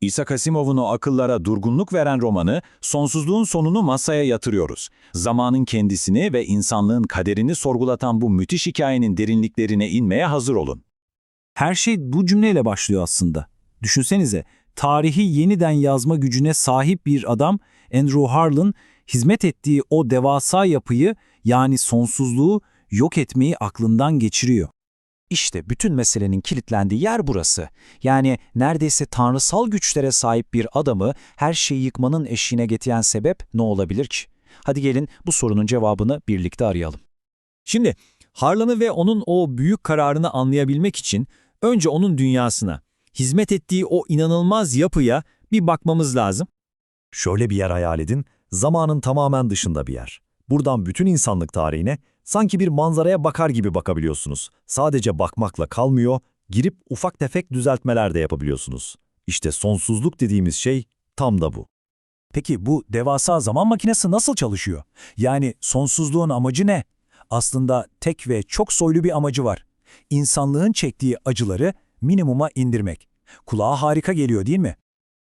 İshak Asimov'un o akıllara durgunluk veren romanı, sonsuzluğun sonunu masaya yatırıyoruz. Zamanın kendisini ve insanlığın kaderini sorgulatan bu müthiş hikayenin derinliklerine inmeye hazır olun. Her şey bu cümleyle başlıyor aslında. Düşünsenize, tarihi yeniden yazma gücüne sahip bir adam, Andrew Harlan, hizmet ettiği o devasa yapıyı yani sonsuzluğu yok etmeyi aklından geçiriyor. İşte bütün meselenin kilitlendiği yer burası. Yani neredeyse tanrısal güçlere sahip bir adamı her şeyi yıkmanın eşiğine getiren sebep ne olabilir ki? Hadi gelin bu sorunun cevabını birlikte arayalım. Şimdi Harlan'ı ve onun o büyük kararını anlayabilmek için önce onun dünyasına, hizmet ettiği o inanılmaz yapıya bir bakmamız lazım. Şöyle bir yer hayal edin, zamanın tamamen dışında bir yer. Buradan bütün insanlık tarihine sanki bir manzaraya bakar gibi bakabiliyorsunuz. Sadece bakmakla kalmıyor, girip ufak tefek düzeltmeler de yapabiliyorsunuz. İşte sonsuzluk dediğimiz şey tam da bu. Peki bu devasa zaman makinesi nasıl çalışıyor? Yani sonsuzluğun amacı ne? Aslında tek ve çok soylu bir amacı var. İnsanlığın çektiği acıları minimuma indirmek. Kulağa harika geliyor değil mi?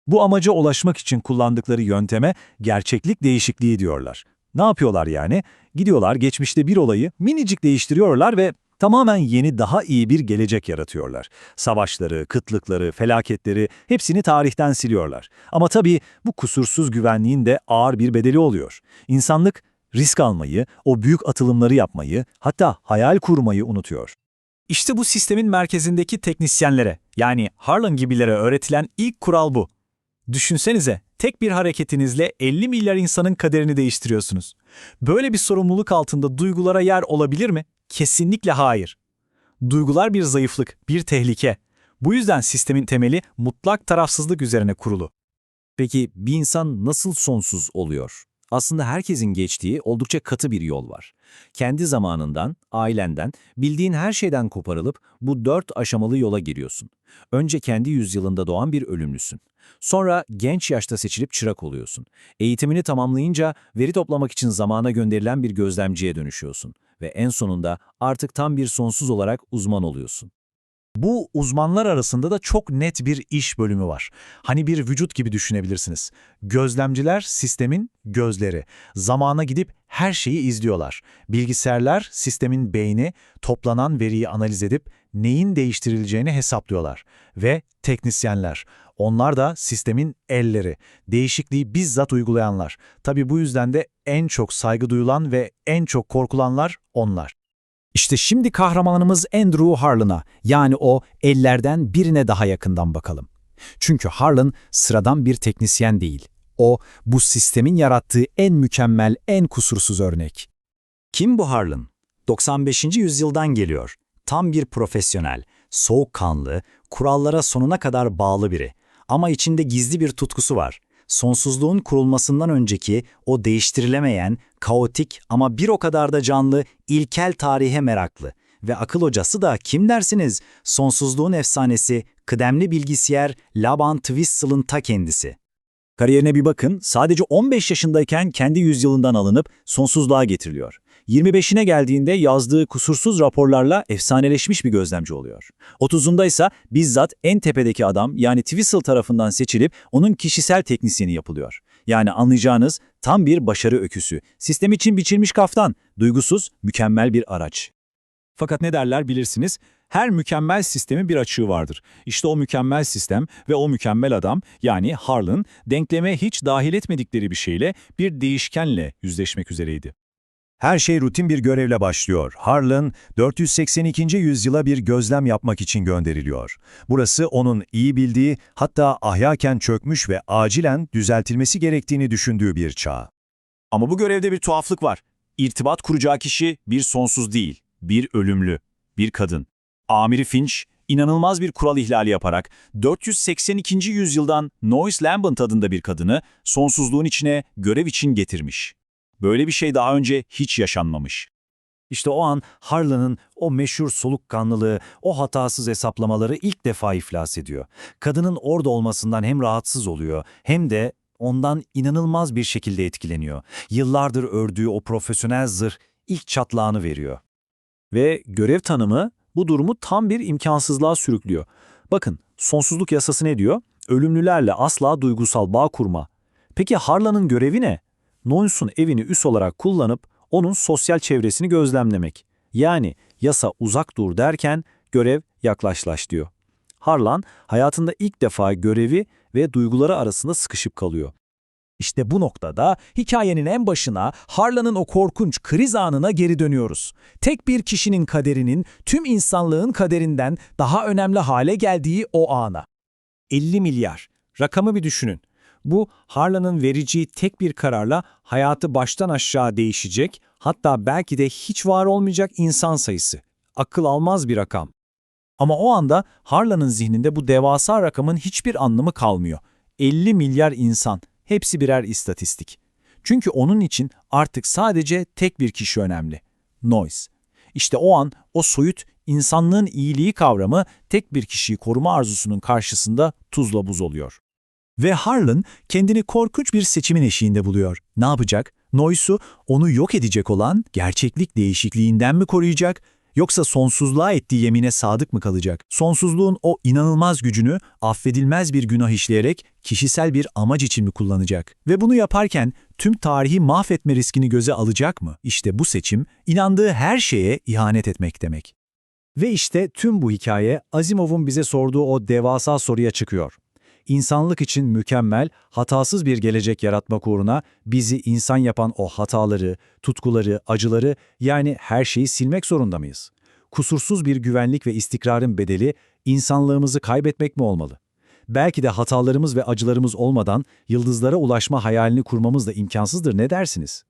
Bu amaca ulaşmak için kullandıkları yönteme gerçeklik değişikliği diyorlar. Ne yapıyorlar yani? Gidiyorlar geçmişte bir olayı minicik değiştiriyorlar ve tamamen yeni daha iyi bir gelecek yaratıyorlar. Savaşları, kıtlıkları, felaketleri hepsini tarihten siliyorlar. Ama tabii bu kusursuz güvenliğin de ağır bir bedeli oluyor. İnsanlık risk almayı, o büyük atılımları yapmayı, hatta hayal kurmayı unutuyor. İşte bu sistemin merkezindeki teknisyenlere, yani Harlan gibilere öğretilen ilk kural bu. Düşünsenize, tek bir hareketinizle 50 milyar insanın kaderini değiştiriyorsunuz. Böyle bir sorumluluk altında duygulara yer olabilir mi? Kesinlikle hayır. Duygular bir zayıflık, bir tehlike. Bu yüzden sistemin temeli mutlak tarafsızlık üzerine kurulu. Peki bir insan nasıl sonsuz oluyor? Aslında herkesin geçtiği oldukça katı bir yol var. Kendi zamanından, ailenden, bildiğin her şeyden koparılıp bu dört aşamalı yola giriyorsun. Önce kendi yüzyılında doğan bir ölümlüsün. Sonra genç yaşta seçilip çırak oluyorsun. Eğitimini tamamlayınca veri toplamak için zamana gönderilen bir gözlemciye dönüşüyorsun. Ve en sonunda artık tam bir sonsuz olarak uzman oluyorsun. Bu uzmanlar arasında da çok net bir iş bölümü var. Hani bir vücut gibi düşünebilirsiniz. Gözlemciler sistemin gözleri. Zamana gidip her şeyi izliyorlar. Bilgisayarlar sistemin beyni, toplanan veriyi analiz edip neyin değiştirileceğini hesaplıyorlar. Ve teknisyenler. Onlar da sistemin elleri. Değişikliği bizzat uygulayanlar. Tabii bu yüzden de en çok saygı duyulan ve en çok korkulanlar onlar. İşte şimdi kahramanımız Andrew Harlan'a yani o ellerden birine daha yakından bakalım. Çünkü Harlan sıradan bir teknisyen değil. O bu sistemin yarattığı en mükemmel, en kusursuz örnek. Kim bu Harlan? 95. yüzyıldan geliyor. Tam bir profesyonel, soğukkanlı, kurallara sonuna kadar bağlı biri. Ama içinde gizli bir tutkusu var. Sonsuzluğun kurulmasından önceki o değiştirilemeyen, kaotik ama bir o kadar da canlı, ilkel tarihe meraklı. Ve akıl hocası da kim dersiniz? Sonsuzluğun efsanesi, kıdemli bilgisayar Laban Twistel'ın ta kendisi. Kariyerine bir bakın, sadece 15 yaşındayken kendi yüzyılından alınıp sonsuzluğa getiriliyor. 25'ine geldiğinde yazdığı kusursuz raporlarla efsaneleşmiş bir gözlemci oluyor. 30'unda ise bizzat en tepedeki adam yani Twistle tarafından seçilip onun kişisel teknisyeni yapılıyor. Yani anlayacağınız tam bir başarı öyküsü. Sistem için biçilmiş kaftan, duygusuz, mükemmel bir araç. Fakat ne derler bilirsiniz, her mükemmel sistemin bir açığı vardır. İşte o mükemmel sistem ve o mükemmel adam yani Harlan denkleme hiç dahil etmedikleri bir şeyle bir değişkenle yüzleşmek üzereydi. Her şey rutin bir görevle başlıyor. Harlan, 482. yüzyıla bir gözlem yapmak için gönderiliyor. Burası onun iyi bildiği, hatta ahyaken çökmüş ve acilen düzeltilmesi gerektiğini düşündüğü bir çağ. Ama bu görevde bir tuhaflık var. İrtibat kuracağı kişi bir sonsuz değil, bir ölümlü, bir kadın. Amiri Finch, inanılmaz bir kural ihlali yaparak 482. yüzyıldan Noyce Lambent adında bir kadını sonsuzluğun içine görev için getirmiş. Böyle bir şey daha önce hiç yaşanmamış. İşte o an Harlan'ın o meşhur solukkanlılığı, o hatasız hesaplamaları ilk defa iflas ediyor. Kadının orada olmasından hem rahatsız oluyor hem de ondan inanılmaz bir şekilde etkileniyor. Yıllardır ördüğü o profesyonel zırh ilk çatlağını veriyor. Ve görev tanımı bu durumu tam bir imkansızlığa sürüklüyor. Bakın, sonsuzluk yasası ne diyor? Ölümlülerle asla duygusal bağ kurma. Peki Harlan'ın görevi ne? Noins'un evini üs olarak kullanıp onun sosyal çevresini gözlemlemek. Yani yasa uzak dur derken görev yaklaşlaş diyor. Harlan hayatında ilk defa görevi ve duyguları arasında sıkışıp kalıyor. İşte bu noktada hikayenin en başına Harlan'ın o korkunç kriz anına geri dönüyoruz. Tek bir kişinin kaderinin tüm insanlığın kaderinden daha önemli hale geldiği o ana. 50 milyar. Rakamı bir düşünün. Bu Harlan'ın vereceği tek bir kararla hayatı baştan aşağı değişecek, hatta belki de hiç var olmayacak insan sayısı. Akıl almaz bir rakam. Ama o anda Harlan'ın zihninde bu devasa rakamın hiçbir anlamı kalmıyor. 50 milyar insan, hepsi birer istatistik. Çünkü onun için artık sadece tek bir kişi önemli. Noise. İşte o an o soyut insanlığın iyiliği kavramı tek bir kişiyi koruma arzusunun karşısında tuzla buz oluyor. Ve Harlan kendini korkunç bir seçimin eşiğinde buluyor. Ne yapacak? Noise'u onu yok edecek olan gerçeklik değişikliğinden mi koruyacak? Yoksa sonsuzluğa ettiği yemine sadık mı kalacak? Sonsuzluğun o inanılmaz gücünü affedilmez bir günah işleyerek kişisel bir amaç için mi kullanacak? Ve bunu yaparken tüm tarihi mahvetme riskini göze alacak mı? İşte bu seçim, inandığı her şeye ihanet etmek demek. Ve işte tüm bu hikaye Asimov'un bize sorduğu o devasa soruya çıkıyor. İnsanlık için mükemmel, hatasız bir gelecek yaratmak uğruna bizi insan yapan o hataları, tutkuları, acıları yani her şeyi silmek zorunda mıyız? Kusursuz bir güvenlik ve istikrarın bedeli insanlığımızı kaybetmek mi olmalı? Belki de hatalarımız ve acılarımız olmadan yıldızlara ulaşma hayalini kurmamız da imkansızdır ne dersiniz?